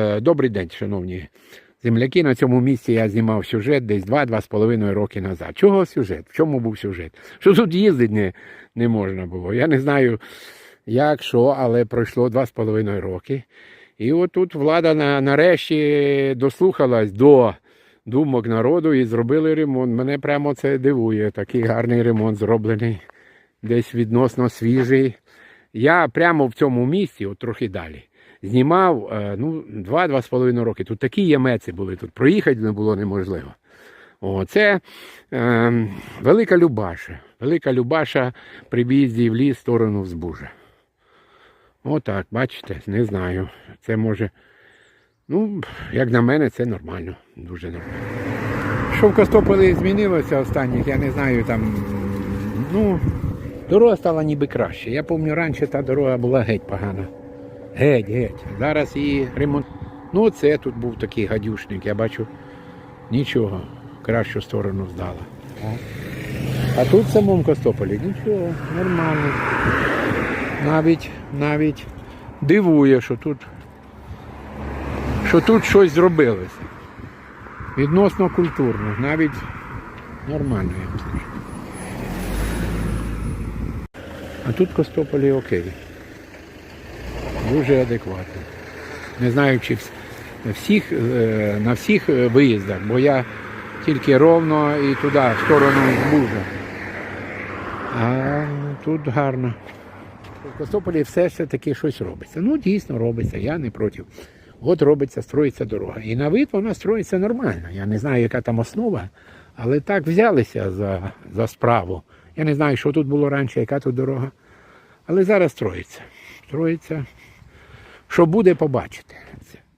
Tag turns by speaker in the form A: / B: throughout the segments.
A: Е, Добрий день, шановні земляки. На цьому місці я знімав сюжет десь 2-2,5 роки назад. Чого сюжет? В чому був сюжет? Що тут їздити не, не можна було. Я не знаю, як, що, але пройшло 2,5 роки. І от тут влада на, нарешті дослухалась до думок народу і зробили ремонт. Мене прямо це дивує. Такий гарний ремонт зроблений, десь відносно свіжий. Я прямо в цьому місці, от трохи далі, знімав е, ну, 2-2 з половиною роки. Тут такі ємеці були, тут проїхати не було неможливо. О, це е, Велика Любаша. Велика Любаша при в'їзді в ліс в сторону Взбужа. Отак, бачите, не знаю. Це може. Ну, як на мене, це нормально. Дуже нормально. Що в Костополі змінилося останніх, я не знаю там. Ну, дорога стала ніби краще. Я пам'ятаю, раніше та дорога була геть погана. Геть, геть. Зараз її ремонт. Ну, це тут був такий гадюшник, я бачу, нічого, кращу сторону здала. А тут в самому Костополі нічого, нормально. Навіть, навіть дивує, що тут, що тут щось зробилося. Відносно культурно, навіть нормально, я вам скажу. А тут в Костополі окей. Дуже адекватно. Не знаю, чи всіх, е, на всіх е, виїздах, бо я тільки ровно і туди, в сторону Збужа. А тут гарно. В Костополі все ж таки щось робиться. Ну, дійсно робиться, я не проти. От робиться, строїться дорога. І на вид вона строїться нормально. Я не знаю, яка там основа, але так взялися за, за справу. Я не знаю, що тут було раніше, яка тут дорога. Але зараз строїться. Строїться. Що буде, побачите.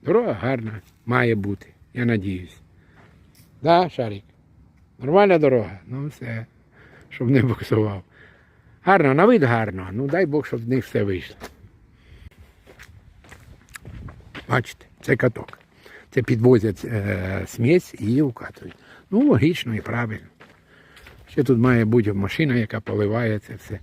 A: Дорога гарна, має бути, я надіюсь. Да, Шарик? Нормальна дорога? Ну все, щоб не буксував. Гарно, на вид гарно. Ну дай Бог, щоб в них все вийшло. Бачите, це каток. Це підвозять е, смесь і її вкатують. Ну, логічно і правильно. Ще тут має бути машина, яка поливає це все.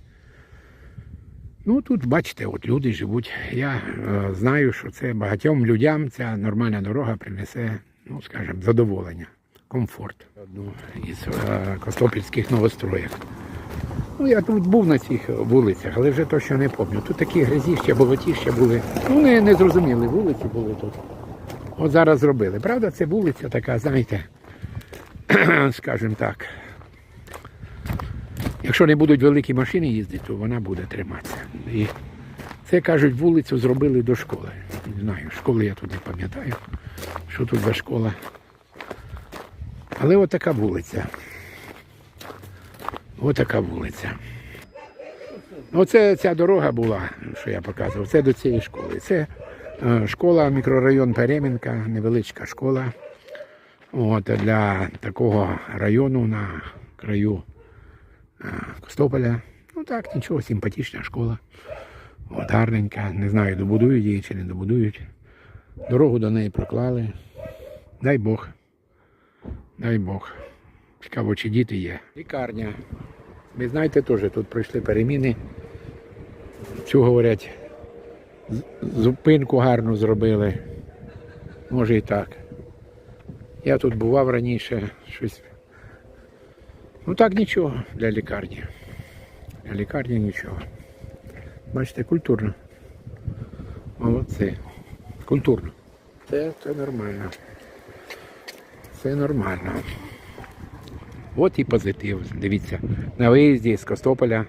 A: Ну тут, бачите, от люди живуть. Я е, знаю, що це багатьом людям ця нормальна дорога принесе, ну, скажімо, задоволення, комфорт. Одну із е, костопільських новостроїв. Ну, я тут був на цих вулицях, але вже точно не пам'ятаю. Тут такі грязіща, болотіща були. Ну, не, не зрозуміли, вулиці були тут. От зараз зробили. Правда, це вулиця така, знаєте, скажімо так. Якщо не будуть великі машини їздити, то вона буде триматися. І це, кажуть, вулицю зробили до школи. Не знаю, школи я тут не пам'ятаю, що тут за школа. Але от така вулиця. Отака вулиця. Оце ця дорога була, що я показував, це до цієї школи. Це е, школа, мікрорайон Перемінка, невеличка школа. От, для такого району на краю Костополя. Ну так, нічого, симпатична школа. От, гарненька. Не знаю, добудують її чи не добудують. Дорогу до неї проклали. Дай Бог. Дай Бог. Цікаво, чи діти є. Лікарня. Ви знаєте, теж тут пройшли переміни. Цю говорять, зупинку гарну зробили. Може і так. Я тут бував раніше, щось. Ну так нічого для лікарні. Для лікарні нічого. Бачите, культурно. Молодці. Культурно. Це, це нормально. Це нормально. От і позитив. Дивіться, на виїзді з Костополя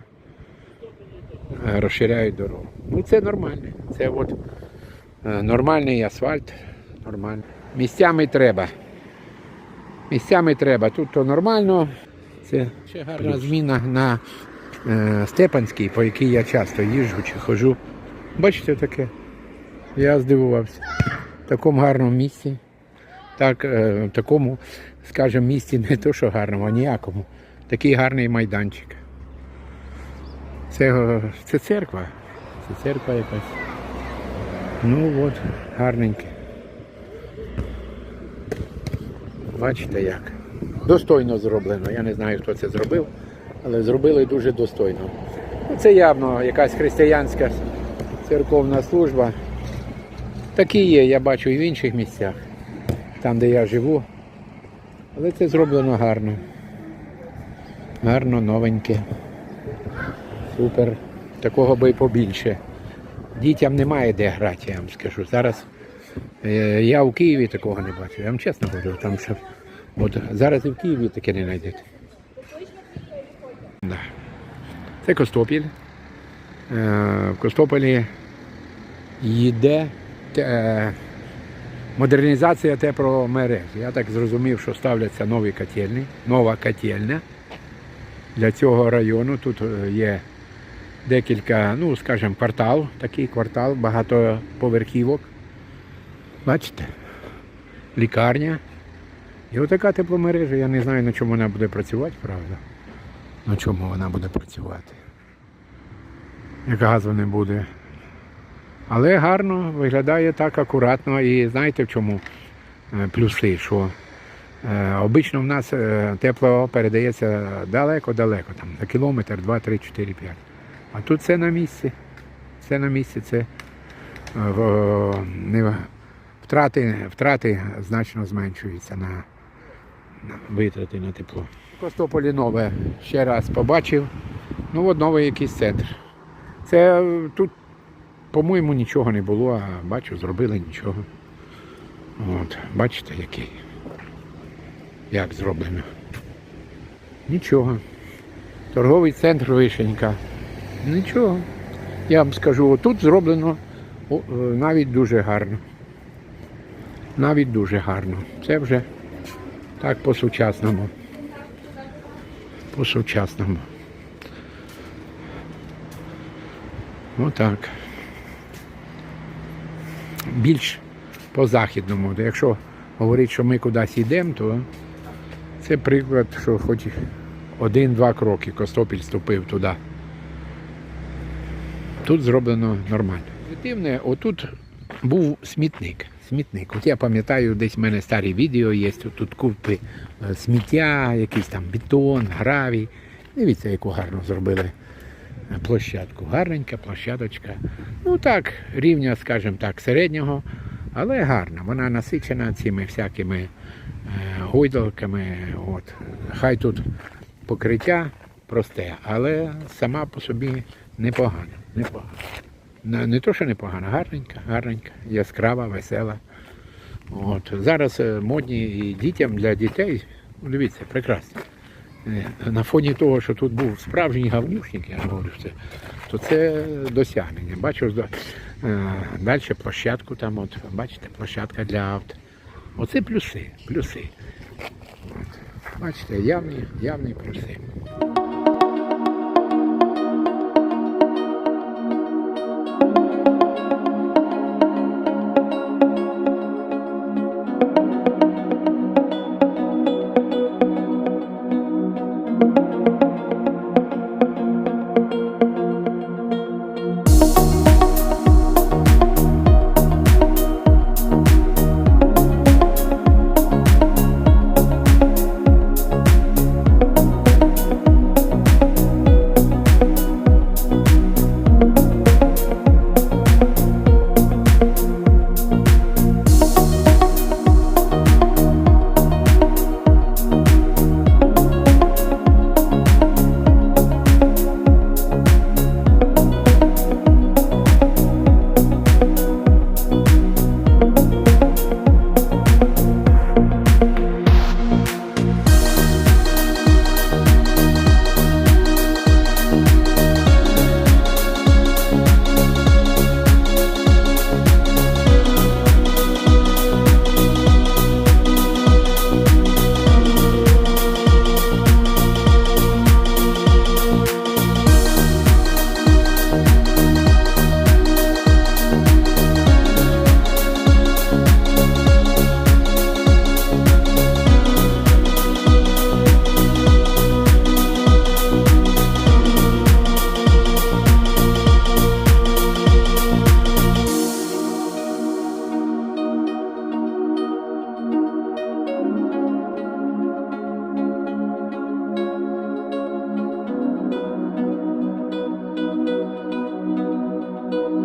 A: е, розширяють дорогу. Ну це нормально. Це от е, нормальний асфальт. Нормально. Місцями треба. Місцями треба. Тут то нормально. Це ще гарна зміна на е, Степанській, по якій я часто їжджу чи ходжу. Бачите таке? Я здивувався. В такому гарному місці. Так, е, в такому, скажімо, місці не то, що гарному, а ніякому. Такий гарний майданчик. Це, це церква. Це церква якась. Ну от, гарненьке. Бачите як. Достойно зроблено. Я не знаю, хто це зробив, але зробили дуже достойно. Ну, Це явно якась християнська церковна служба. Такі є, я бачу і в інших місцях, там де я живу. Але це зроблено гарно. Гарно, новеньке. Супер. Такого би і побільше. Дітям немає де грати, я вам скажу. Зараз е, я в Києві такого не бачу. Я вам чесно говорю, там що. От зараз і в Києві таке не знайдете. Да. Це Костопіль. Е, В Костополі йде е, модернізація тепломереж. Я так зрозумів, що ставляться нові котельні, нова котельня для цього району. Тут е, є декілька, ну, скажімо, квартал, такий квартал, багато поверхівок. Бачите? Лікарня. І отака тепломережа, я не знаю, на чому вона буде працювати, правда. На чому вона буде працювати. Як газу не буде. Але гарно виглядає так акуратно і знаєте в чому е, плюси, що е, обично в нас е, тепло передається далеко-далеко, там за кілометр, 2, 3, 4, 5. А тут все на місці. Все на місці, це е, в- не, втрати, втрати значно зменшуються на витрати на тепло. Костополі нове ще раз побачив. Ну от новий якийсь центр. Це е, тут по-моєму, нічого не було, а бачу, зробили нічого. От, бачите, який. Як зроблено. Нічого. Торговий центр Вишенька. Нічого. Я вам скажу, отут зроблено е, навіть дуже гарно. Навіть дуже гарно. Це вже так по-сучасному. По-сучасному. Отак більш по-західному. Якщо говорити, що ми кудись йдемо, то це приклад, що хоч один-два кроки Костопіль ступив туди. Тут зроблено нормально. Позитивне, отут був смітник. Смітник. От я пам'ятаю, десь в мене старі відео є, тут купи е, сміття, якийсь там бетон, гравій. Дивіться, яку гарно зробили площадку. Гарненька площадочка. Ну так, рівня, скажімо так, середнього, але гарна. Вона насичена цими всякими е, гойдалками. От. Хай тут покриття просте, але сама по собі непогана. непогана. Не, не то, що непогана, гарненька, гарненька, яскрава, весела. От. Зараз е, модні і дітям для дітей, дивіться, прекрасно. Е, На фоні того, що тут був справжній гавнюшник, я говорю, це, то це досягнення. Бачу, е, далі площадку там, от, бачите, площадка для авто. Оце плюси, плюси. От. Бачите, явні, явні плюси.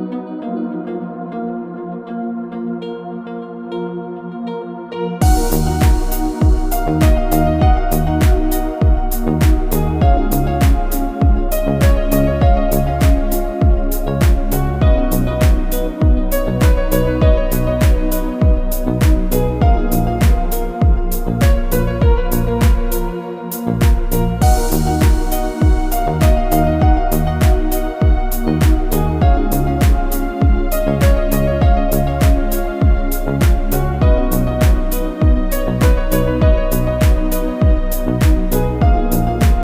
A: Thank you.